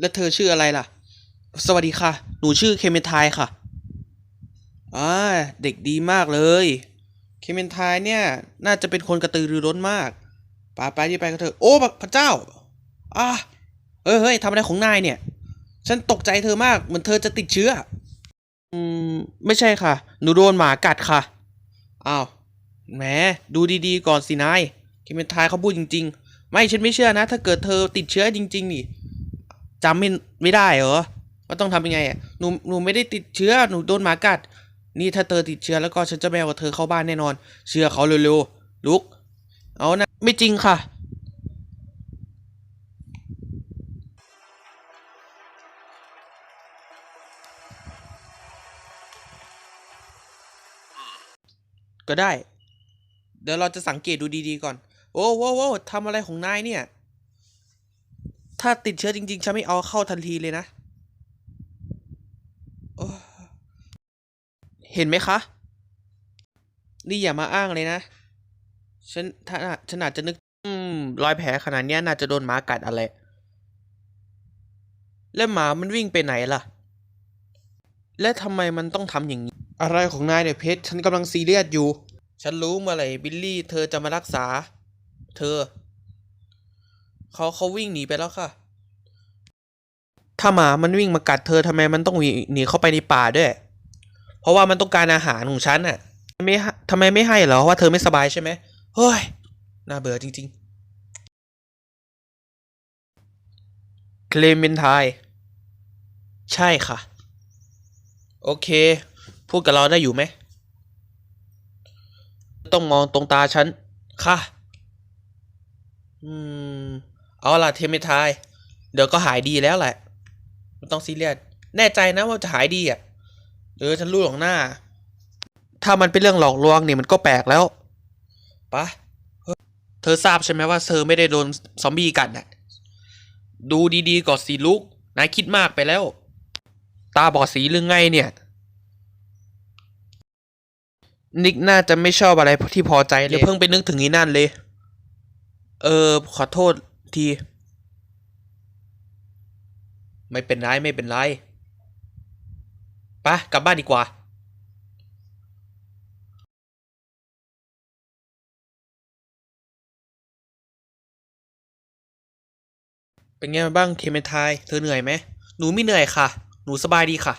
แล้วเธอชื่ออะไรล่ะ สวัสดีค่ะ หนูชื่อเคเมนไทายค่ะอ่าเด็กดีมากเลย เคเมนไทายเนี่ย น่าจะเป็นคนกระตือรือร้นมากไปไปที่ไปกันเถอะ โอ้พระเจ้าอ่าเฮ้ยเฮ้ยทำอะไรของนายเนี่ย ฉันตกใจเธอมาก เหมือนเธอจะติดเชื้อ อืม ไม่ใช่ค่ะ หนูโดนหมากัดค่ะ อ้าว แหม ดูดีๆ ก่อนสินาย เคเมนไทายเขาพูดจริง ๆ ไม่ฉันไม่เชื่อนะ ถ้าเกิดเธอติดเชื้อจริง ๆ นี่ จำไม่ไม่ได้เหรอว่าต้องทำยังไงอะหนูหนูไม่ได้ติดเชื้อหนูโดนหมากัด นี่ถ้าเธอติดเชื้อแล้วก็ฉันจะไม่เอาเธอเข้าบ้านแน่นอน เชื่อเขาเร็วๆลุก เอานะไม่จริงค่ะ ก็ได้ เดี๋ยวเราจะสังเกตดูดีๆก่อน โอ้โว้โว้ทำอะไรของนายเนี่ย ถ้าติดเชื้อจริงๆ ฉันไม่เอาเข้าทันทีเลยนะ เห็นไหมคะ นี่อย่ามาอ้างเลยนะ ฉันถ้าฉันอาจจะนึก อืม รอยแผลขนาดนี้น่าจะโดนหมากัดอะไร แล้วหมามันวิ่งไปไหนล่ะ และทำไมมันต้องทำอย่างนี้ อะไรของนายเนี่ยเพชร ฉันกำลังซีเรียสอยู่ ฉันรู้เมื่อไหร่บิลลี่ เธอจะมารักษา เธอ เขาเขาวิ่งหนีไปแล้วค่ะ ถ้าหมามันวิ่งมากัดเธอทำไมมันต้องหนีหนีเข้าไปในป่าด้วย เพราะว่ามันต้องการอาหารของฉันน่ะไม่ทำไมไม่ให้เหรอว่าเธอไม่สบายใช่ไหมเฮ้ย น่าเบื่อจริง ๆ เคลเมนไทายใช่ค่ะ โอเค พูดกับเราได้อยู่ไหม ต้องมองตรงตาฉัน ค่ะ อืม เอาล่ะเทมเมทาย เดี๋ยวก็หายดีแล้วแหละไม่ต้องซีเรียส แน่ใจนะว่าจะหายดีอะเออฉันรู้หรอกหน้า ถ้ามันเป็นเรื่องหลอกลวงเนี่ยมันก็แปลกแล้วปะเธอทราบใช่ไหมว่าเธอไม่ได้โดนซอมบี้กัดน่ะ ดูดีๆก่อนสิลูกนายคิดมากไปแล้ว ตาบอดสีหรือไงเนี่ย นิกน่าจะไม่ชอบอะไรที่พอใจเลยอย่าเพิ่งไปนึกถึงนี้นั่นเลย เออ ขอโทษ ที ไม่เป็นไรไม่เป็นไรไปกลับบ้านดีกว่าเป็นไงบ้างเคเมนไทาย เธอเหนื่อยไหม หนูไม่เหนื่อยค่ะ หนูสบายดีค่ะ